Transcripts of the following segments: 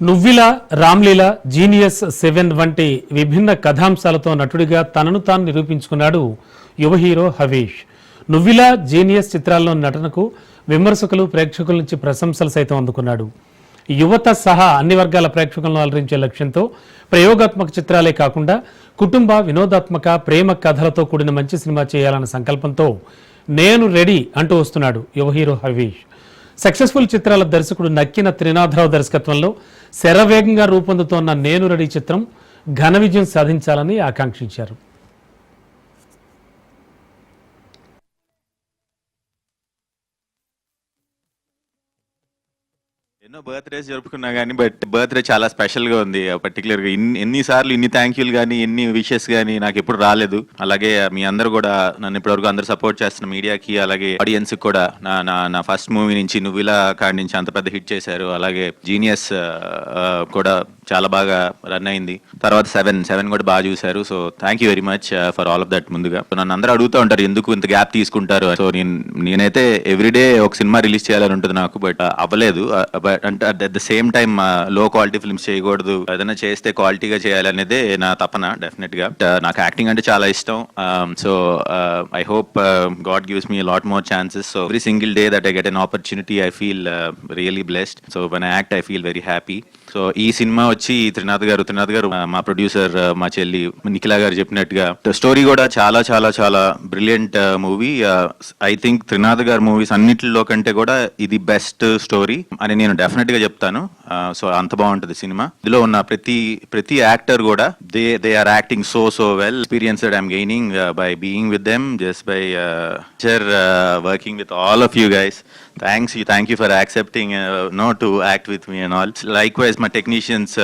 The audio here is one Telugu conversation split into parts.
నువ్విల రామ్లీల జీనియస్ సెవెన్ వంటి విభిన్న కథాంశాలతో నటుడిగా తనను తాను నిరూపించుకున్నాడు యువ హీరో హవీష్. నువ్విల జీనియస్ చిత్రాల్లో నటనకు విమర్శకులు ప్రేక్షకుల నుంచి ప్రశంసలు సైతం అందుకున్నాడు. యువత సహా అన్ని వర్గాల ప్రేక్షకులను అలరించే లక్ష్యంతో ప్రయోగాత్మక చిత్రాలే కాకుండా కుటుంబ వినోదాత్మక ప్రేమ కథలతో కూడిన మంచి సినిమా చేయాలన్న సంకల్పంతో నేను రెడీ అంటూ వస్తున్నాడు యువ హీరో హవీష్. సక్సెస్ఫుల్ చిత్రాల దర్శకుడు నక్కిన త్రినాథరావు దర్శకత్వంలో శరవేగంగా రూపొందుతోన్న నేను రెడీ చిత్రం ఘన విజయం సాధించాలని ఆకాంక్షించారు. ఎన్నో బర్త్డేస్ జరుపుకున్నా కానీ బట్ బర్త్డే చాలా స్పెషల్గా ఉంది. పర్టికులర్గా ఇన్ని ఎన్నిసార్లు ఇన్ని థ్యాంక్ యూలు కానీ ఎన్ని విషెస్ కానీ నాకు ఎప్పుడు రాలేదు. అలాగే మీ అందరు కూడా నన్ను ఇప్పటివరకు అందరు సపోర్ట్ చేస్తున్న మీడియాకి అలాగే ఆడియన్స్ కూడా నా నా నా ఫస్ట్ మూవీ నుంచి నువ్వు ఇలా కాడి నుంచి అంత పెద్ద హిట్ చేశారు. అలాగే జీనియస్ కూడా చాలా బాగా రన్ అయింది. తర్వాత సెవెన్ సెవెన్ కూడా బాగా చూశారు. So thank you very much for all of that ముందుగా. నన్ను అందరూ అడుగుతూ ఉంటారు ఎందుకు ఇంత గ్యాప్ తీసుకుంటారు? సో నేను నేనైతే ఎవ్రీడే ఒక సినిమా రిలీజ్ చేయాలని ఉంటుంది నాకు బట్ uh, అవ్వలేదు. Uh, బట్ అంటే అట్ ద సేమ్ టైం లో క్వాలిటీ ఫిల్మ్స్ చేయకూడదు. ఏదైనా చేస్తే క్వాలిటీగా చేయాలనేదే నా తపన డెఫినెట్గా. Uh, నాకు యాక్టింగ్ అంటే చాలా ఇష్టం. So I hope God gives me lot more chances so every single day that I get an opportunity I feel really blessed so one act I feel very happy so ఈ సినిమా వచ్చి త్రినాథ్ గారు త్రినాథ్ గారు మా ప్రొడ్యూసర్ మా చెల్లి నిఖిలా గారు చెప్పినట్టుగా స్టోరీ కూడా చాలా చాలా చాలా brilliant movie I think Trinath garu movies అన్నిటిలో కంటే కూడా ఇది బెస్ట్ స్టోరీ అని నేను డెఫినెట్గా చెప్తాను. Uh, సో అంత బాగుంటుంది సినిమా. ఇందులో ఉన్న ప్రతి ప్రతి యాక్టర్ కూడా they they are acting so so well experienced I'm gaining by being with them just by working with all of you guys thanks you thank you for accepting no to act with me and all likewise మా టెక్నీషియన్స్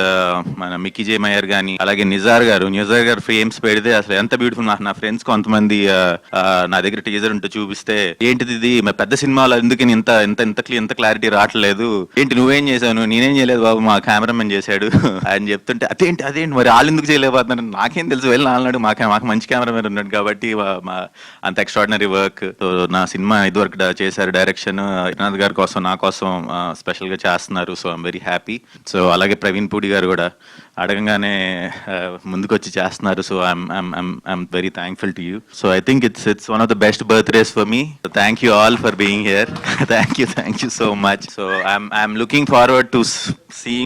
మన మిక్కీ జే మయర్ గాని అలాగే నిజార్ గారు. నిజార్ గారు ఫ్రేమ్స్ పెడితే అసలు ఎంత బ్యూటిఫుల్ నాకు నా ఫ్రెండ్స్ కొంతమంది uh, uh, నా దగ్గర టీజర్ ఉంటే చూపిస్తే ఏంటిది ఇది? మా పెద్ద సినిమాలో ఎందుకు ఇంత ఇంత ఇంత ఇంత క్లారిటీ రావట్లేదు? ఏంటి నువ్వేం చేశావు నేనేం చేయలేదు బాబు? మా కెమెరామెన్ చేశాడు. అని చెప్తుంటే అదేంటి అదేంటి? మరి వాళ్ళు ఎందుకు చేయలేకపోతున్నారు నాకేం తెలుసు? వెళ్ళి నాలుగు మాకు మాకు మంచి కెమెరామెన్ ఉన్నాడు కాబట్టి అంత ఎక్స్ట్రాడినరీ వర్క్ సో నా సినిమా ఇదివరకు చేశారు డైరెక్షన్ వినాథ్ గారి కోసం నా కోసం స్పెషల్గా చేస్తున్నారు. So I'm very happy so అలాగే ప్రవీణ్ పూడి గారు కూడా అడగంగానే ముందుకొచ్చి చేస్తున్నారు. So I'm I'm very thankful to you so I think it's it's one of the best birthdays for me thank you all for being here thank you thank you so much so I'm I'm looking forward to see